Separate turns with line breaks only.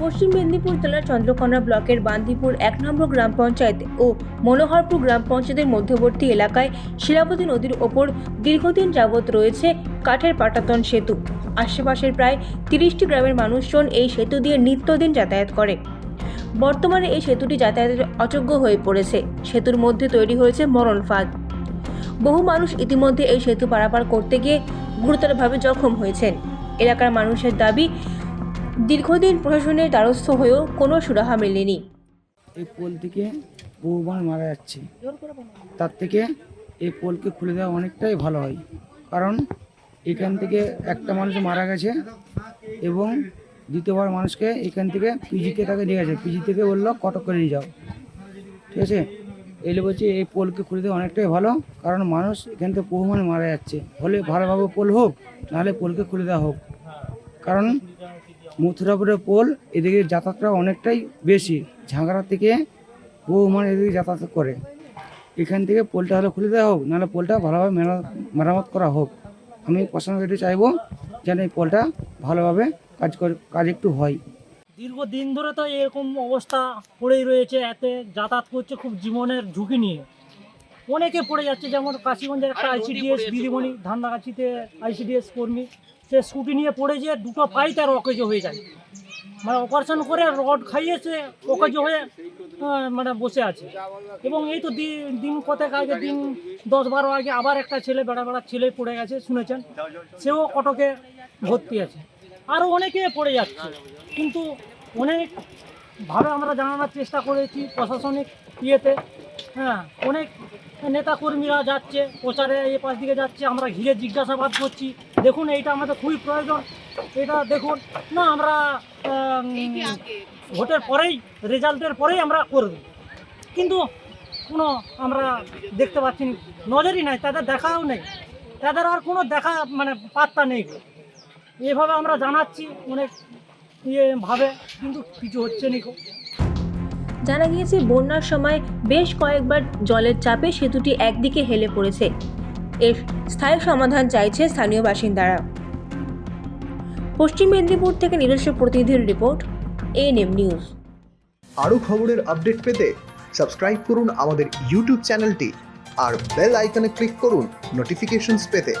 পশ্চিম মেদিনীপুর জেলার চন্দ্রকোনা ব্লকের বান্দিপুর এক নম্বর গ্রাম পঞ্চায়েত ও মনোহরপুর গ্রাম পঞ্চায়েতের মধ্যবর্তী এলাকায় শিলাবতী নদীর ওপর দীর্ঘদিন যাবৎ রয়েছে কাঠের পাটাতন সেতু। আশেপাশের প্রায় তিরিশটি গ্রামের মানুষজন এই সেতু দিয়ে নিত্যদিন যাতায়াত করে। বর্তমানে এই সেতুটি যাতায়াতের অযোগ্য হয়ে পড়েছে। সেতুর মধ্যে তৈরি হয়েছে মরণ ফাঁদ। বহু মানুষ ইতিমধ্যে এই সেতু পারাপার করতে গিয়ে গুরুতরভাবে জখম হয়েছেন। এলাকার মানুষের দাবি দীর্ঘদিন প্রশাসনের দ্বারস্থ হয়েও কোনো সুরাহা মেলেনি।
এই পোল থেকে বহু মানুষ মারা যাচ্ছে। তার থেকে এই পোলকে খুলে দেওয়া অনেকটাই ভালো হয়। কারণ এখান থেকে একটা মানুষ মারা গেছে এবং দ্বিতীয়বার মানুষকে এখান থেকে পিজিতে তাকে নিয়ে গেছে। পিজি থেকে বলল, কটক করে নিয়ে যাও। ঠিক আছে? এলে বলছি, এই পোলকে খুলে দেওয়া অনেকটাই ভালো, কারণ মানুষ এখান থেকে বহু মানুষ মারা যাচ্ছে। হলে ভালোভাবে পোল হোক, নাহলে পোলকে খুলে দেওয়া হোক। কারণ মথুরাপুরের পোল, এদিকে যাতায়াতটা অনেকটাই বেশি। ঝাঁকড়া থেকে বহু মানুষ এদিকে যাতায়াত করে। এখান থেকে পোলটা হলে খুলে দেওয়া হোক, নাহলে পোলটা ভালোভাবে মেরা- মেরামত করা হোক। আমি প্রশাসনের কাছে চাইব যেন এই পোলটা ভালোভাবে কাজ করে, কাজ একটু হয়।
দীর্ঘদিন ধরে তো এরকম অবস্থা পড়েই রয়েছে, এতে যাতায়াত করছে খুব জীবনের ঝুঁকি নিয়ে। অনেকে পড়ে যাচ্ছে যেমন কাশিগঞ্জের একটা আইসিডিএস দিদিমণি ধান্দাগাছিতে আইসিডিএস কর্মী সে স্কুটি নিয়ে পড়ে যে দুটো পাই তার অকেজো হয়ে যায়। মানে অপারেশন করে রড খাইয়েছে অকেজো হয়ে মানে বসে আছে। এবং এই তো দিন কতক আগে দিন দশ বারো আগে আবার একটা ছেলে বেড়া বেড়া ছেলে পড়ে গেছে শুনেছেন? সেও কটকে ভর্তি আছে। আরও অনেকে পড়ে যাচ্ছে কিন্তু অনেকভাবে আমরা জানানোর চেষ্টা করেছি প্রশাসনিক ইয়েতে হ্যাঁ অনেক নেতা কর্মীরা যাচ্ছে প্রচারে এই পাশ দিকে যাচ্ছে আমরা ঘিরে জিজ্ঞাসাবাদ করছি। দেখুন এইটা আমাদের খুবই প্রয়োজন। এটা দেখুন না আমরা ভোটের পরেই রেজাল্টের পরেই আমরা করব। কিন্তু কোনো আমরা দেখতে পাচ্ছি না। নজরই নাই তাদের দেখাও নেই। তাদের আর কোনো দেখা মানে পাত্তা নেই। এভাবে আমরা জানাচ্ছি অনেক ইয়ে ভাবে কিন্তু কিছু হচ্ছে না।
জানা গিয়েছে, বন্যার সময় বেশ কয়েকবার জলের চাপে সেতুটি একদিকে হেলে পড়েছে। এর স্থায়ী সমাধান চাইছে স্থানীয় বাসিন্দারা। পশ্চিম মেদিনীপুর থেকে নিজস্ব প্রতিনিধির রিপোর্ট এএনএম নিউজ।
আরও খবরের আপডেট পেতে সাবস্ক্রাইব করুন আমাদের ইউটিউব চ্যানেলটি আর বেল আইকনে ক্লিক করুন নোটিফিকেশনস পেতে।